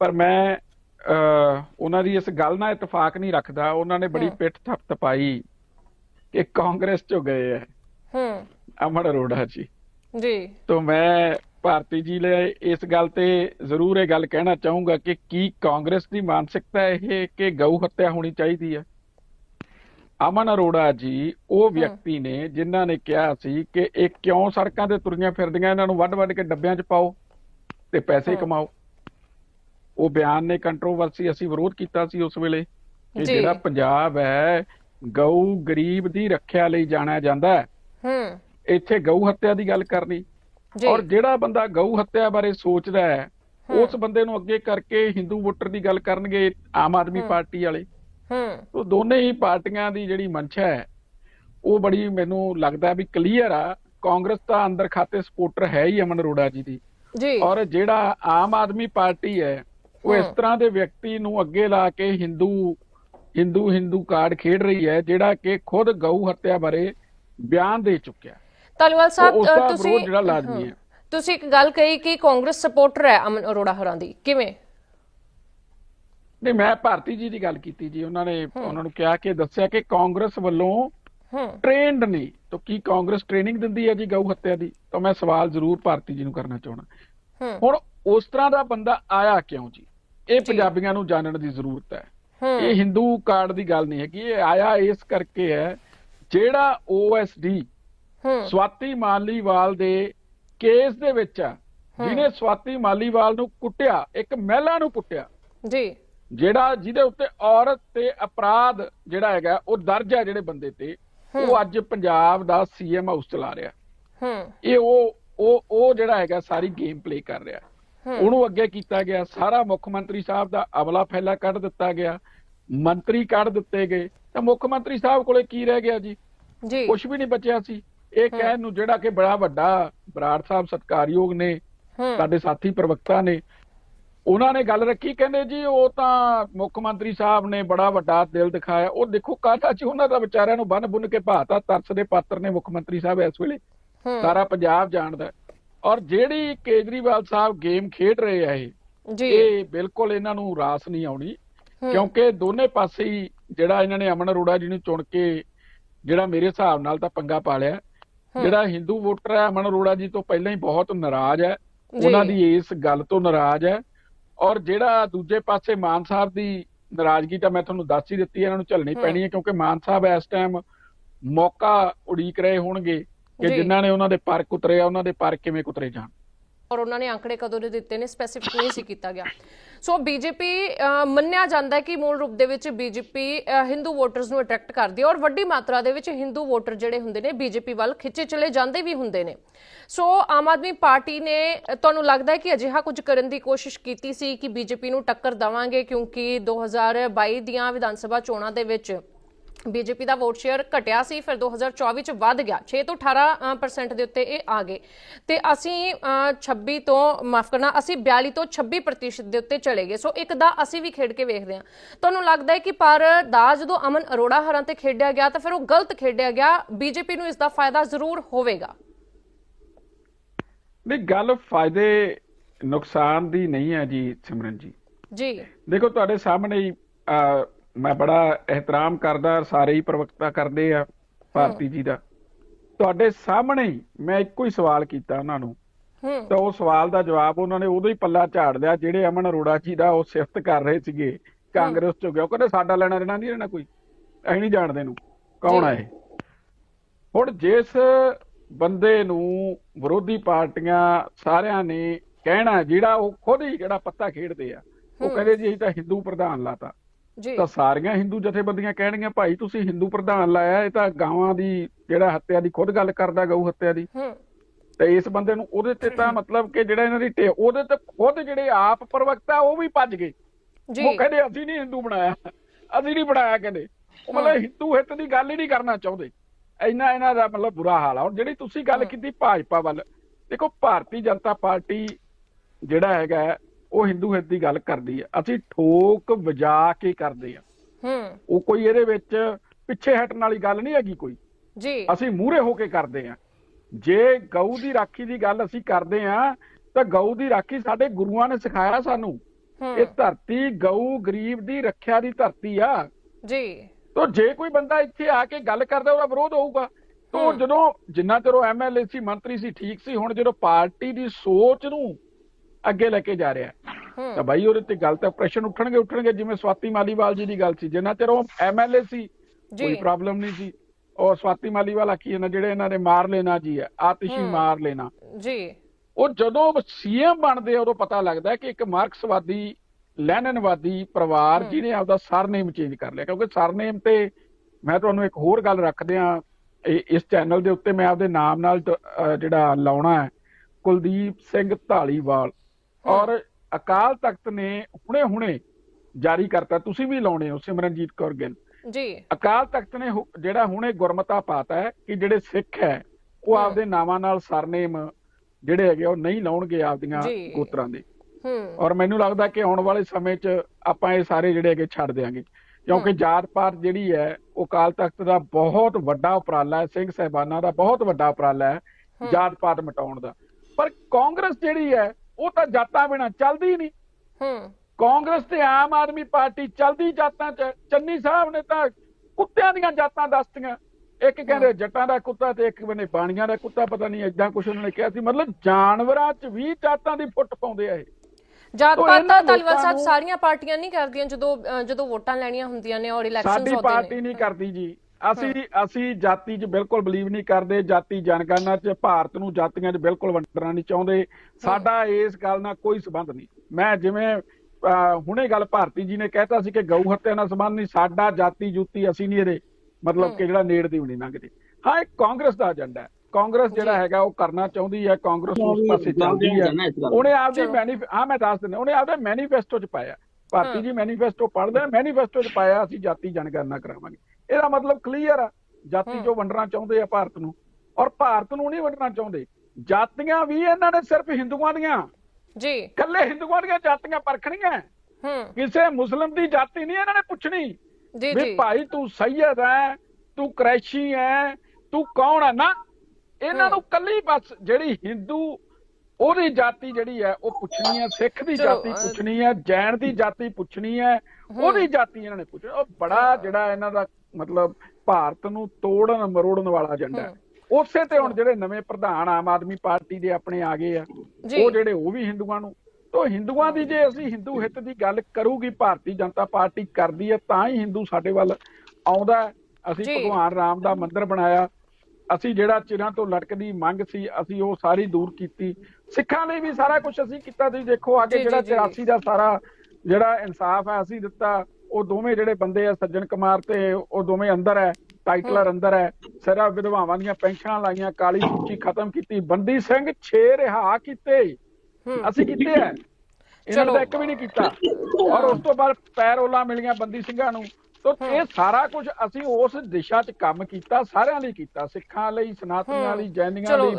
ਪਰ ਮੈਂ ਉਹਨਾਂ ਦੀ ਇਸ ਗੱਲ ਨਾਲ ਇਤਫਾਕ ਨਹੀਂ ਰੱਖਦਾ। ਉਹਨਾਂ ਨੇ ਬੜੀ। ਪਿੱਠ ਥਪਥਪਾਈ ਕਿ ਕਾਂਗਰਸ ਚੋਂ ਗਏ ਹੈ ਹੂੰ। ਅਮਨ ਅਰੋੜਾ ਜੀ। ਜੀ। ਤੋਂ ਮੈਂ ਭਾਰਤੀ ਜੀ ਲਈ ਇਸ ਗੱਲ ਤੇ ਜ਼ਰੂਰ ਇਹ ਗੱਲ ਕਹਿਣਾ ਚਾਹੂੰਗਾ ਕਿ ਕੀ ਕਾਂਗਰਸ ਦੀ ਮਾਨਸਿਕਤਾ ਇਹ ਕਿ ਗਊ ਹੱਤਿਆ ਹੋਣੀ ਚਾਹੀਦੀ ਹੈ ਅਮਨ ਅਰੋੜਾ ਜੀ ਉਹ ਵਿਅਕਤੀ ਨੇ ਜਿਨ੍ਹਾਂ ਨੇ ਕਿਹਾ ਸੀ ਕਿ ਇਹ ਕਿਉਂ ਸੜਕਾਂ ਤੇ ਤੁਰੀਆਂ ਫਿਰਦੀਆਂ ਇਹਨਾਂ ਨੂੰ ਵੱਢ-ਵੱਢ ਕੇ ਡੱਬਿਆਂ 'ਚ ਪਾਓ ਤੇ ਪੈਸੇ। ਕਮਾਓ। ਉਹ ਬਿਆਨ ਨੇ ਕੰਟਰੋਵਰਸੀ ਅਸੀਂ ਵਿਰੋਧ ਕੀਤਾ ਸੀ ਉਸ ਵੇਲੇ ਕਿ। ਜਿਹੜਾ ਪੰਜਾਬ ਹੈ ਗਊ ਗਰੀਬ ਦੀ ਰੱਖਿਆ ਲਈ ਜਾਣਿਆ ਜਾਂਦਾ ਹੈ। ਹੂੰ। ਇੱਥੇ ਗਊ ਹੱਤਿਆ ਦੀ ਗੱਲ ਕਰਨੀ। ਔਰ ਜਿਹੜਾ ਬੰਦਾ ਗਊ ਹੱਤਿਆ ਬਾਰੇ ਸੋਚਦਾ ਹੈ। ਉਸ ਬੰਦੇ ਨੂੰ ਅੱਗੇ ਕਰਕੇ ਹਿੰਦੂ ਵੋਟਰ ਦੀ ਗੱਲ ਕਰਨਗੇ ਆਮ ਆਦਮੀ। ਪਾਰਟੀ ਵਾਲੇ। ਹੂੰ। ਉਹ ਦੋਨੇ ਹੀ ਪਾਰਟੀਆਂ ਦੀ ਜਿਹੜੀ ਮਨਸ਼ਾ ਹੈ ਉਹ ਬੜੀ ਮੈਨੂੰ ਲੱਗਦਾ ਵੀ ਕਲੀਅਰ ਆ। ਕਾਂਗਰਸ ਦਾ ਅੰਦਰ ਖਾਤੇ ਸਪੋਰਟਰ ਹੈ ਹੀ ਅਮਨ ਅਰੋੜਾ ਜੀ ਦੀ। ਜੀ। ਔਰ ਜਿਹੜਾ ਆਮ ਆਦਮੀ ਪਾਰਟੀ ਹੈ ਉਹ ਇਸ। ਤਰ੍ਹਾਂ ਦੇ ਵਿਅਕਤੀ ਨੂੰ ਅੱਗੇ ਲਾ ਕੇ ਹਿੰਦੂ ਹਿੰਦੂ ਹਿੰਦੂ ਕਾਰਡ ਖੇਡ ਰਹੀ ਹੈ ਜਿਹੜਾ ਕਿ ਖੁਦ ਗਊ ਹੱਤਿਆ ਬਾਰੇ ਬਿਆਨ ਦੇ ਚੁੱਕਿਆ ਧੰਨਵਾਦ ਸਾਹਿਬ ਤੁਸੀਂ ਜਿਹੜਾ ਲਾਜ਼ਮੀ ਹਾਂ। ਤੁਸੀਂ ਇੱਕ ਗੱਲ ਕਹੀ ਕਿ ਕਾਂਗਰਸ ਸਪੋਰਟਰ ਹੈ ਅਮਨ ਅਰੋੜਾ ਹੋਰਾਂ ਦੀ। ਕਿਵੇਂ? ਨਹੀਂ ਮੈਂ ਭਾਰਤੀ ਜੀ ਦੀ ਗੱਲ ਕੀਤੀ ਜੀ। ਉਹਨਾਂ ਨੇ ਉਹਨਾਂ ਨੂੰ ਕਿਹਾ ਕਿ ਦੱਸਿਆ ਕਿ ਕਾਂਗਰਸ ਵੱਲੋਂ ਹੂੰ। ਟ੍ਰੇਨਡ ਨਹੀਂ ਤਾਂ ਕੀ ਕਾਂਗਰਸ ਟ੍ਰੇਨਿੰਗ ਦਿੰਦੀ ਹੈ ਜੀ ਗਊ ਹੱਤਿਆ ਦੀ? ਤਾਂ ਮੈਂ ਸਵਾਲ ਜ਼ਰੂਰ ਭਾਰਤੀ ਜੀ ਨੂੰ ਕਰਨਾ ਚਾਹਣਾ ਹੂੰ। ਹੁਣ ਉਸ ਤਰ੍ਹਾਂ ਦਾ ਬੰਦਾ ਆਇਆ ਕਿਉਂ ਜੀ? ਇਹ। ਪੰਜਾਬੀਆਂ ਨੂੰ ਜਾਣਨ ਦੀ ਜ਼ਰੂਰਤ ਹੈ। ਇਹ ਹੂੰ ਹਿੰਦੂ ਕਾਰਡ ਦੀ ਗੱਲ ਨਹੀਂ ਹੈਗੀ ਇਹ ਆਇਆ ਇਸ ਕਰਕੇ ਹੈ ਜਿਹੜਾ OSD ਹੂੰ। ਸਵਾਤੀ ਮਾਲੀਵਾਲ ਦੇ ਕੇਸ ਦੇ ਵਿੱਚ ਆ ਜਿਹਨੇ ਸਵਾਤੀ ਮਾਲੀਵਾਲ ਨੂੰ ਕੁੱਟਿਆ ਇੱਕ ਮਹਿਲਾ ਨੂੰ ਕੁੱਟਿਆ। ਜੀ। ਜਿਹੜਾ ਜਿਹਦੇ ਉੱਤੇ ਔਰਤ ਤੇ ਅਪਰਾਧ ਜਿਹੜਾ ਹੈਗਾ ਉਹ ਦਰਜ ਹੈ ਜਿਹੜੇ ਬੰਦੇ ਤੇ ਉਹ ਅੱਜ ਪੰਜਾਬ ਦਾ ਸੀਐਮ ਹਾਊਸ ਚਲਾ ਰਿਹਾ। ਹੂੰ। ਇਹ ਉਹ ਉਹ ਉਹ ਜਿਹੜਾ ਹੈਗਾ ਸਾਰੀ ਗੇਮ ਪਲੇ ਕਰ ਰਿਹਾ। ਹੂੰ ਉਹਨੂੰ ਅੱਗੇ ਕੀਤਾ ਗਿਆ। ਸਾਰਾ ਮੁੱਖ ਮੰਤਰੀ ਸਾਹਿਬ ਦਾ ਅਵਲਾ ਫੈਲਾ ਕੱਢ ਦਿੱਤਾ ਗਿਆ। ਮੰਤਰੀ ਕੱਢ ਦਿੱਤੇ ਗਏ। ਤਾਂ ਮੁੱਖ ਮੰਤਰੀ ਸਾਹਿਬ ਕੋਲੇ ਕੀ ਰਹਿ ਗਿਆ ਜੀ? ਜੀ। ਕੁਝ ਵੀ ਨਹੀਂ ਬਚਿਆ ਸੀ। ਇਹ ਕਹਿਣ ਨੂੰ ਜਿਹੜਾ ਕਿ ਬੜਾ ਵੱਡਾ ਬਰਾੜ ਸਾਹਿਬ ਸਤਕਾਰਯੋਗ ਨੇ ਸਾਡੇ ਸਾਥੀ ਪ੍ਰਵਕਤਾ ਨੇ ਉਹਨਾਂ ਨੇ ਗੱਲ ਰੱਖੀ ਕਹਿੰਦੇ ਜੀ ਉਹ ਤਾਂ ਮੁੱਖ ਮੰਤਰੀ ਸਾਹਿਬ ਨੇ ਬੜਾ ਵੱਡਾ ਦਿਲ ਦਿਖਾਇਆ। ਉਹ ਦੇਖੋ ਕਾਹਦਾ ਚ ਉਹਨਾਂ ਦਾ ਵਿਚਾਰਿਆਂ ਨੂੰ ਬੰਨ ਬੁੰਨ ਕੇ ਭਾਤਾ ਤਰਸ ਦੇ ਪਾਤਰ ਨੇ ਮੁੱਖ ਮੰਤਰੀ ਸਾਹਿਬ ਇਸ ਵੇਲੇ। ਸਾਰਾ ਪੰਜਾਬ ਜਾਣਦਾ। ਔਰ ਜਿਹੜੀ ਕੇਜਰੀਵਾਲ ਸਾਹਿਬ ਗੇਮ ਖੇਡ ਰਹੇ ਆ ਇਹ ਜੀ ਇਹ ਬਿਲਕੁਲ ਇਹਨਾਂ ਨੂੰ ਰਾਸ ਨਹੀਂ ਆਉਣੀ ਕਿਉਂਕਿ ਦੋਨੇ ਪਾਸੇ ਹੀ ਜਿਹੜਾ ਇਹਨਾਂ ਨੇ ਅਮਨ ਅਰੋੜਾ ਜੀ ਨੂੰ ਚੁਣ ਕੇ ਜਿਹੜਾ ਮੇਰੇ ਹਿਸਾਬ ਨਾਲ ਤਾਂ ਪੰਗਾ ਪਾ ਲਿਆ। ਜਿਹੜਾ ਹਿੰਦੂ ਵੋਟਰ ਹੈ ਅਮਨ ਅਰੋੜਾ ਜੀ ਤੋਂ ਪਹਿਲਾਂ ਹੀ ਬਹੁਤ ਨਾਰਾਜ਼ ਹੈ। ਉਹਨਾਂ ਦੀ ਇਸ ਗੱਲ ਤੋਂ ਨਾਰਾਜ਼ ਹੈ ਔਰ ਜਿਹੜਾ ਦੂਜੇ ਪਾਸੇ ਮਾਨ ਸਾਹਿਬ ਦੀ ਨਾਰਾਜ਼ਗੀ ਤਾਂ ਮੈਂ ਤੁਹਾਨੂੰ ਦੱਸ ਹੀ ਦਿੱਤੀ ਹੈ ਇਹਨਾਂ ਨੂੰ ਝੱਲਣੀ। ਪੈਣੀ ਹੈ ਕਿਉਂਕਿ ਮਾਨ ਸਾਹਿਬ ਇਸ ਟਾਈਮ ਮੌਕਾ ਉਡੀਕ ਰਹੇ ਹੋਣਗੇ ਕਿ। ਜਿਨ੍ਹਾਂ ਨੇ ਉਹਨਾਂ ਦੇ ਪਰ ਕੁਤਰੇ ਆ ਉਹਨਾਂ ਦੇ ਪਰ ਕਿਵੇਂ ਕੁਤਰੇ ਜਾਣ? ਔਰ ਉਹਨਾਂ ਨੇ ਅੰਕੜੇ ਕਦੋਂ ਦੇ ਦਿੱਤੇ ਨੇ ਸਪੈਸੀਫਿਕ ਨਹੀਂ ਸੀ ਕੀਤਾ ਗਿਆ। ਸੋ ਬੀਜੇਪੀ ਮੰਨਿਆ ਜਾਂਦਾ ਹੈ ਕਿ ਮੂਲ ਰੂਪ ਦੇ ਵਿੱਚ ਬੀਜੇਪੀ ਹਿੰਦੂ ਵੋਟਰਸ ਨੂੰ ਅਟਰੈਕਟ ਕਰਦੀ ਹੈ ਔਰ ਵੱਡੀ ਮਾਤਰਾ ਦੇ ਵਿੱਚ ਹਿੰਦੂ ਵੋਟਰ ਜਿਹੜੇ ਹੁੰਦੇ ਨੇ ਬੀਜੇਪੀ ਵੱਲ ਖਿੱਚੇ ਚਲੇ ਜਾਂਦੇ ਵੀ ਹੁੰਦੇ ਨੇ। ਸੋ ਆਮ ਆਦਮੀ ਪਾਰਟੀ ਨੇ ਤੁਹਾਨੂੰ ਲੱਗਦਾ ਹੈ ਕਿ ਅਜਿਹਾ ਕੁਝ ਕਰਨ ਦੀ ਕੋਸ਼ਿਸ਼ ਕੀਤੀ ਸੀ ਕਿ ਬੀਜੇਪੀ ਨੂੰ ਟੱਕਰ ਦੇਵਾਂਗੇ ਕਿਉਂਕਿ 2022 ਦੀਆਂ ਵਿਧਾਨ ਸਭਾ ਚੋਣਾਂ ਦੇ ਵਿੱਚ ਬੀਜੇਪੀ ਦਾ ਵੋਟ ਸ਼ੇਅਰ ਘਟਿਆ ਸੀ ਫਿਰ 2024 ਚ ਵੱਧ ਗਿਆ। 6 ਤੋਂ 18% percent ਦੇ ਉੱਤੇ ਇਹ ਆ ਗਏ। ਤੇ ਅਸੀਂ ਅ, 26 ਤੋਂ ਮਾਫ ਕਰਨਾ ਅਸੀਂ 42 ਤੋਂ 26% ਪ੍ਰਤੀਸ਼ਤ ਦੇ ਉੱਤੇ ਚਲੇ ਗਏ। ਸੋ ਇੱਕ ਦਾ ਅਸੀਂ ਵੀ ਖੇਡ ਕੇ ਵੇਖਦੇ ਹਾਂ। ਤੁਹਾਨੂੰ ਲੱਗਦਾ ਹੈ ਕਿ ਪਰ ਦਾ ਜਦੋਂ ਅਮਨ ਅਰੋੜਾ ਹਰਾਂ ਤੇ ਖੇਡਿਆ ਗਿਆ ਤਾਂ ਫਿਰ ਉਹ ਗਲਤ ਖੇਡਿਆ ਗਿਆ। ਬੀਜੇਪੀ ਨੂੰ ਇਸ ਦਾ ਫਾਇਦਾ ਜ਼ਰੂਰ ਹੋਵੇਗਾ। ਨਹੀਂ ਗੱਲ ਫਾਇਦੇ ਨੁਕਸਾਨ ਦੀ ਨਹੀਂ ਹੈ ਜੀ ਸਿਮਰਨ ਜੀ। ਜੀ। ਦੇਖੋ ਤੁਹਾਡੇ ਸਾਹਮਣੇ ਮੈਂ ਬੜਾ ਇਹਤਰਾਮ ਕਰਦਾ ਸਾਰੇ ਹੀ ਪ੍ਰਵਕਤਾ ਕਰਦੇ ਆ ਭਾਰਤੀ ਜੀ ਦਾ। ਤੁਹਾਡੇ ਸਾਹਮਣੇ ਮੈਂ ਇੱਕੋ ਹੀ ਸਵਾਲ ਕੀਤਾ ਉਹਨਾਂ ਨੂੰ। ਹੂੰ। ਤਾਂ ਉਹ ਸਵਾਲ ਦਾ ਜਵਾਬ ਉਹਨਾਂ ਨੇ ਉਦੋਂ ਹੀ ਪੱਲਾ ਝਾੜ ਲਿਆ ਜਿਹੜੇ ਅਮਨ ਅਰੋੜਾ ਜੀ ਦਾ ਉਹ ਸਿਫਤ ਕਰ ਰਹੇ ਸੀਗੇ ਕਾਂਗਰਸ ਚੋਂ ਗਿਆ ਉਹ ਕਹਿੰਦੇ ਸਾਡਾ ਲੈਣਾ ਦੇਣਾ ਨਹੀਂ ਰਹਿਣਾ ਕੋਈ ਅਸੀਂ ਨਹੀਂ ਜਾਣਦੇ ਨੂੰ ਕੌਣ ਆ ਇਹ? ਹੁਣ ਜਿਸ ਬੰਦੇ ਨੂੰ ਵਿਰੋਧੀ ਪਾਰਟੀਆਂ ਸਾਰਿਆਂ ਨੇ ਕਹਿਣਾ ਜਿਹੜਾ ਉਹ ਖੁਦ ਹੀ ਜਿਹੜਾ ਪੱਤਾ ਖੇਡਦੇ ਆ ਉਹ। ਕਹਿੰਦੇ ਜੀ ਅਸੀਂ ਤਾਂ ਹਿੰਦੂ ਪ੍ਰਧਾਨ ਲਾਤਾ। ਜੀ। ਤਾਂ ਸਾਰੀਆਂ ਹਿੰਦੂ ਜਥੇਬੰਦੀਆਂ ਕਹਿਣਗੀਆਂ ਭਾਈ ਤੁਸੀਂ ਹਿੰਦੂ ਪ੍ਰਧਾਨ ਲਾਇਆ ਇਹ ਤਾਂ ਗਾਵਾਂ ਦੀ ਜਿਹੜਾ ਹੱਤਿਆ ਦੀ ਖੁਦ ਗੱਲ ਕਰਦਾ ਗਊ ਹੱਤਿਆ ਦੀ। ਹੂੰ। ਤੇ ਇਸ ਬੰਦੇ ਨੂੰ ਉਹਦੇ ਤੇ ਤਾਂ ਮਤਲਬ ਕਿ ਜਿਹੜਾ ਇਹਨਾਂ ਦੀ ਟੇ- ਉਹਦੇ ਤੇ ਖੁਦ ਜਿਹੜੇ ਆਪ ਪ੍ਰਵਕਤਾ ਉਹ ਵੀ ਭੱਜ ਗਏ। ਜੀ। ਉਹ ਕਹਿੰਦੇ ਅਸੀਂ ਨਹੀਂ ਹਿੰਦੂ ਬਣਾਇਆ ਅਸੀਂ ਨਹੀਂ ਬਣਾਇਆ ਕਹਿੰਦੇ। ਉਹ ਮਤਲਬ ਹਿੰਦੂ ਹਿੱਤ ਦੀ ਗੱਲ ਹੀ ਨਹੀਂ ਕਰਨਾ ਚਾਹੁੰਦੇ। ਇੰਨਾ ਇਹਨਾਂ ਦਾ ਮਤਲਬ ਬੁਰਾ ਹਾਲ ਆ। ਹੁਣ ਜਿਹੜੀ ਤੁਸੀਂ ਗੱਲ ਕੀਤੀ ਭਾਜਪਾ ਵੱਲ ਦੇਖੋ ਭਾਰਤੀ ਜਨਤਾ ਪਾਰਟੀ ਜਿਹੜਾ ਹੈਗਾ ਉਹ ਹਿੰਦੂ ਹਿੱਤ ਦੀ ਗੱਲ ਕਰਦੀ ਹੈ ਅਸੀਂ ਠੋਕ ਵਜਾ ਕੇ ਕਰਦੇ ਆ। ਹੂੰ। ਉਹ ਕੋਈ ਇਹਦੇ ਵਿੱਚ ਪਿੱਛੇ ਹਟਣ ਵਾਲੀ ਗੱਲ ਨਹੀਂ ਹੈਗੀ ਕੋਈ। ਜੀ। ਅਸੀਂ ਮੂਹਰੇ ਹੋ ਕੇ ਕਰਦੇ ਆ। ਜੇ ਗਊ ਦੀ ਰਾਖੀ ਦੀ ਗੱਲ ਅਸੀਂ ਕਰਦੇ ਆ ਤਾਂ ਗਊ ਦੀ ਰਾਖੀ ਸਾਡੇ ਗੁਰੂਆਂ ਨੇ ਸਿਖਾਇਆ ਸਾਨੂੰ। ਇਹ ਧਰਤੀ ਗਊ ਗਰੀਬ ਦੀ ਰੱਖਿਆ ਦੀ ਧਰਤੀ ਆ। ਜੀ। ਤੋ ਜੇ ਕੋਈ ਬੰਦਾ ਇੱਥੇ ਆ ਕੇ ਗੱਲ ਕਰਦਾ ਉਹਦਾ ਵਿਰੋਧ ਹੋਊਗਾ। ਤੋ। ਜਦੋਂ ਜਿੰਨਾ ਚਿਰ ਉਹ ਐਮਐਲਏ ਸੀ ਮੰਤਰੀ ਸੀ ਠੀਕ ਸੀ ਹੁਣ ਜਦੋਂ ਪਾਰਟੀ ਦੀ ਸੋਚ ਨੂੰ ਅੱਗੇ ਲੈ ਕੇ ਜਾ ਰਿਹਾ। ਤਾਂ ਬਾਈ ਉਹਦੇ ਤੇ ਗੱਲ ਤੇ ਪ੍ਰਸ਼ਨ ਉੱਠਣਗੇ ਉੱਠਣਗੇ ਜਿਵੇਂ ਸਵਾਤੀ ਮਾਲੀਵਾਲ ਜੀ ਦੀ ਗੱਲ ਸੀ। ਜਿੰਨਾ ਚਿਰ ਉਹ ਐਮਐਲਏ ਸੀ ਕੋਈ ਪ੍ਰੋਬਲਮ ਨਹੀਂ ਸੀ। ਉਹ ਸਵਾਤੀ ਮਾਲੀਵਾਲ ਆਖੀ ਇਹਨਾਂ ਜਿਹੜੇ ਇਹਨਾਂ ਨੇ ਮਾਰ ਲੈਣਾ ਜੀ ਹੈ ਆਤਿਸ਼ੀ। ਮਾਰ ਲੈਣਾ। ਜੀ। ਉਹ ਜਦੋਂ ਸੀਐਮ ਬਣਦੇ ਆ, ਉਦੋਂ ਪਤਾ ਲੱਗਦਾ ਕਿ ਇੱਕ ਮਾਰਕਸਵਾਦੀ ਲੈਨਨਵਾਦੀ ਪਰਿਵਾਰ। ਜਿਹਨੇ ਆਪਦਾ ਸਰਨੇਮ ਚੇਂਜ ਕਰ ਲਿਆ। ਕਿਉਂਕਿ ਸਰਨੇਮ ਤੇ ਮੈਂ ਤੁਹਾਨੂੰ ਇੱਕ ਹੋਰ ਗੱਲ ਰੱਖਦੇ ਆ ਇਸ ਚੈਨਲ ਦੇ ਉੱਤੇ ਮੈਂ ਆਪਦੇ ਨਾਮ ਨਾਲ ਜਿਹੜਾ ਲਾਉਣਾ ਹੈ ਕੁਲਦੀਪ ਸਿੰਘ ਢਾਲੀਵਾਲ ਹੂੰ। ਔਰ ਅਕਾਲ ਤਖਤ ਨੇ ਹੁਣੇ-ਹੁਣੇ ਜਾਰੀ ਕਰਤਾ ਤੁਸੀਂ ਵੀ ਲਾਉਣੇ ਹੋ ਸਿਮਰਨਜੀਤ ਕੌਰ ਗਿੱਲ ਜੀ ਅਕਾਲ ਤਖਤ ਨੇ ਜਿਹੜਾ ਹੁਣੇ ਗੁਰਮਤਾ ਪਾਤਾ ਹੈ ਕਿ ਜਿਹੜੇ ਸਿੱਖ ਹੈ ਉਹ। ਆਪਦੇ ਨਾਵਾਂ ਨਾਲ ਸਰਨੇਮ ਜਿਹੜੇ ਹੈਗੇ ਉਹ ਨਹੀਂ ਲਾਉਣਗੇ ਆਪਦੀਆਂ। ਗੋਤਰਾਂ ਦੇ ਹੂੰ ਔਰ ਮੈਨੂੰ ਲੱਗਦਾ ਕਿ ਆਉਣ ਵਾਲੇ ਸਮੇਂ 'ਚ ਆਪਾਂ ਇਹ ਸਾਰੇ ਜਿਹੜੇ ਹੈਗੇ ਛੱਡ ਦਿਆਂਗੇ ਕਿਉਂਕਿ। ਜਾਤ ਪਾਤ ਜਿਹੜੀ ਹੈ ਉਹ ਅਕਾਲ ਤਖਤ ਦਾ ਬਹੁਤ ਵੱਡਾ ਉਪਰਾਲਾ ਹੈ ਸਿੰਘ ਸਹਿਬਾਨਾਂ ਦਾ ਬਹੁਤ ਵੱਡਾ ਉਪਰਾਲਾ ਹੈ। ਜਾਤ ਪਾਤ ਮਿਟਾਉਣ ਦਾ ਪਰ ਕਾਂਗਰਸ ਜਿਹੜੀ ਹੈ ਉਹ ਤਾਂ ਜਾਤਾਂ ਬਿਨਾਂ ਚੱਲਦੀ ਨਹੀਂ। ਹੂੰ। ਕਾਂਗਰਸ ਤੇ ਆਮ ਆਦਮੀ ਪਾਰਟੀ ਚਲਦੀ ਜਾਤਾਂ ਚ। ਚੰਨੀ ਸਾਹਿਬ ਨੇ ਤਾਂ ਕੁੱਤਿਆਂ ਦੀਆਂ ਜਾਤਾਂ ਦੱਸਤੀਆਂ। ਇੱਕ ਕਹਿੰਦੇ ਜੱਟਾਂ ਦਾ ਕੁੱਤਾ ਤੇ ਇੱਕ ਬੰਨੇ ਬਾਣੀਆਂ ਦਾ ਕੁੱਤਾ ਪਤਾ ਨਹੀਂ ਐਦਾਂ ਕੁਛ ਉਹਨਾਂ ਨੇ ਕਿਹਾ ਸੀ। ਮਤਲਬ ਜਾਨਵਰਾਂ ਚ ਵੀ ਜਾਤਾਂ ਦੀ ਫੁੱਟ ਪਾਉਂਦੇ ਆ ਇਹ। ਜਾਤ ਪਾਤ ਇਹਨਾਂ ਤਾਂ ਧਾਲੀਵਾਲ ਲੋਕਾਂ ਸਾਹਿਬ ਨੂੰ- ਸਾਰੀਆਂ ਪਾਰਟੀਆਂ ਨਹੀਂ ਕਰਦੀਆਂ ਜਦੋਂ ਜਦੋਂ ਵੋਟਾਂ ਲੈਣੀਆਂ ਹੁੰਦੀਆਂ ਨੇ ਔਰ ਇਲੈਕਸ਼ਨਸ ਸਾਡੀ ਹੁੰਦੇ ਪਾਰਟੀ ਨੇ ਨਹੀਂ ਕਰਦੀ ਜੀ। ਅਸੀਂ ਅਸੀਂ ਜਾਤੀ 'ਚ ਬਿਲਕੁਲ ਬਲੀਵ ਨਹੀਂ ਕਰਦੇ ਜਾਤੀ ਜਨਗਣਨਾ 'ਚ ਭਾਰਤ ਨੂੰ ਜਾਤੀਆਂ 'ਚ ਬਿਲਕੁਲ ਵੰਡਣਾ ਨਹੀਂ ਚਾਹੁੰਦੇ। ਸਾਡਾ ਇਸ ਗੱਲ ਨਾਲ ਕੋਈ ਸਬੰਧ ਨਹੀਂ। ਮੈਂ ਜਿਵੇਂ ਅਹ, ਹੁਣੇ ਗੱਲ ਭਾਰਤੀ ਜੀ ਨੇ ਕਹਿਤਾ ਸੀ ਕਿ ਗਊ ਹੱਤਿਆ ਨਾਲ ਸਬੰਧ ਨਹੀਂ ਸਾਡਾ ਜਾਤੀ ਜੁੱਤੀ ਅਸੀਂ ਨਹੀਂ ਇਹਦੇ ਮਤਲਬ ਕਿ ਜਿਹੜਾ ਨੇੜ ਦੀ ਵੀ ਨਹੀਂ ਲੰਘਦੇ। ਹਾਂ ਇਹ ਕਾਂਗਰਸ ਦਾ ਏਜੰਡਾ ਹੈ। ਕਾਂਗਰਸ ਜਿਹੜਾ। ਹੈਗਾ ਉਹ ਕਰਨਾ ਚਾਹੁੰਦੀ ਹੈ ਕਾਂਗਰਸ ਉਸ ਪਾਸੇ ਚੱਲਦੀ ਹੈ। ਉਹਨੇ ਆਪਦੀ ਚਲੋ। ਮੈਨੀਫ ਹਾਂ ਮੈਂ ਦੱਸ ਦਿੰਦਾ ਉਹਨੇ ਆਪਦੇ ਮੈਨੀਫੈਸਟੋ 'ਚ ਪਾਇਆ। ਭਾਰਤੀ। ਜੀ ਮੈਨੀਫੈਸਟੋ ਪੜ੍ਹਦੇ ਮੈਨੀਫੈਸਟੋ 'ਚ ਪਾਇਆ ਅਸੀਂ ਜਾਤੀ ਜਨਗਣਨਾ ਕਰਾਵਾਂਗੇ। ਇਹਦਾ ਮਤਲਬ ਕਲੀਅਰ ਆ। ਜਾਤੀ। ਜੋ ਵੰਡਣਾ ਚਾਹੁੰਦੇ ਆ ਭਾਰਤ ਨੂੰ ਔਰ ਭਾਰਤ ਨੂੰ ਨਹੀਂ ਵੰਡਣਾ ਚਾਹੁੰਦੇ। ਜਾਤੀਆਂ ਵੀ ਇਹਨਾਂ ਨੇ ਸਿਰਫ ਹਿੰਦੂਆਂ ਦੀਆਂ। ਜੀ। ਇਕੱਲੇ ਹਿੰਦੂਆਂ ਦੀਆਂ ਜਾਤੀਆਂ ਪਰਖਣੀਆਂ। ਹੂੰ। ਕਿਸੇ ਮੁਸਲਮ ਦੀ ਜਾਤੀ ਨਹੀਂ ਇਹਨਾਂ ਨੇ ਪੁੱਛਣੀ। ਜੀ ਵੀ ਜੀ। ਭਾਈ ਤੂੰ ਸੈਯਦ ਹੈ ਤੂੰ ਕਰੈਸ਼ੀ ਹੈ ਤੂੰ ਕੌਣ ਹੈ ਨਾ। ਇਹਨਾਂ। ਨੂੰ ਕੱਲੀ ਬਸ ਜਿਹੜੀ ਹਿੰਦੂ ਉਹਦੀ ਜਾਤੀ ਜਿਹੜੀ ਹੈ ਉਹ ਪੁੱਛਣੀ ਹੈ ਸਿੱਖ ਦੀ ਜਾਤੀ ਪੁੱਛਣੀ ਹੈ ਜੈਨ ਦੀ ਜਾਤੀ ਪੁੱਛਣੀ ਹੈ। ਉਹਦੀ ਜਾਤੀ ਇਹਨਾਂ ਨੇ ਪੁੱਛਣੀ। ਉਹ ਬੜਾ ਜਿਹੜਾ ਇਹਨਾਂ ਦਾ ਮਤਲਬ ਭਾਰਤ ਨੂੰ ਤੋੜਨ ਮਰੋੜਨ ਵਾਲਾ ਏਜੰਡਾ ਹੈ। ਉਸੇ ਤੇ ਹੁਣ ਜਿਹੜੇ ਨਵੇਂ ਪ੍ਰਧਾਨ ਆਮ ਆਦਮੀ ਪਾਰਟੀ ਦੇ ਆਪਣੇ ਆ ਗਏ ਆ ਉਹ ਜਿਹੜੇ ਉਹ ਵੀ ਹਿੰਦੂਆਂ ਨੂੰ ਤੋਂ ਹਿੰਦੂਆਂ ਦੀ ਜੇ ਅਸੀਂ ਹਿੰਦੂ ਹਿੱਤ ਦੀ ਗੱਲ ਕਰੂਗੀ ਭਾਰਤੀ ਜਨਤਾ ਪਾਰਟੀ ਕਰਦੀ ਹੈ ਤਾਂ ਹੀ ਹਿੰਦੂ ਸਾਡੇ ਵੱਲ ਆਉਂਦਾ। ਅਸੀਂ। ਭਗਵਾਨ ਰਾਮ ਦਾ ਮੰਦਿਰ ਬਣਾਇਆ। ਅਸੀਂ ਜਿਹੜਾ ਚਿਰਾਂ ਤੋਂ ਲਟਕਦੀ ਮੰਗ ਸੀ ਅਸੀਂ ਉਹ ਸਾਰੀ ਦੂਰ ਕੀਤੀ। ਸਿੱਖਾਂ ਲਈ ਵੀ ਸਾਰਾ ਕੁਝ ਅਸੀਂ ਕੀਤਾ ਤੁਸੀਂ ਦੇਖੋ ਅੱਗੇ ਜਿਹੜਾ ਜੀ, ਜੀ। 84 ਦਾ ਸਾਰਾ ਜਿਹੜਾ ਇਨਸਾਫ ਹੈ ਅਸੀਂ ਦਿੱਤਾ। ਉਹ ਦੋਵੇਂ ਜਿਹੜੇ ਬੰਦੇ ਆ ਸੱਜਣ ਕੁਮਾਰ ਤੇ ਉਹ ਦੋਵੇਂ ਅੰਦਰ ਹੈ ਟਾਈਟਲਰ ਅੰਦਰ ਹੈ ਸਿਰਾ ਵਿਧਵਾਵਾਂ ਦੀਆਂ ਪੈਨਸ਼ਨਾਂ ਲਾਈਆਂ ਕਾਲੀ ਸੂਚੀ ਖਤਮ ਕੀਤੀ ਬੰਦੀ ਸਿੰਘ 6 ਰਿਹਾ ਕੀਤੇ। ਅਸੀਂ ਕੀਤੇ ਆ। ਇਹਨਾਂ। ਦਾ ਇੱਕ ਵੀ ਨਹੀਂ ਕੀਤਾ। ਔਰ ਉਸ ਤੋਂ ਬਾਅਦ ਪੈਰੋਲਾਂ ਮਿਲੀਆਂ ਬੰਦੀ ਸਿੰਘਾਂ ਨੂੰ। ਤੋ ਇਹ ਸਾਰਾ ਕੁਝ ਅਸੀਂ ਉਸ ਦਿਸ਼ਾ 'ਚ ਕੰਮ ਕੀਤਾ ਸਾਰਿਆਂ ਲਈ ਕੀਤਾ ਸਿੱਖਾਂ ਲਈ ਸਨਾਤਨੀਆਂ। ਲਈ ਜੈਨੀਆਂ ਲਈ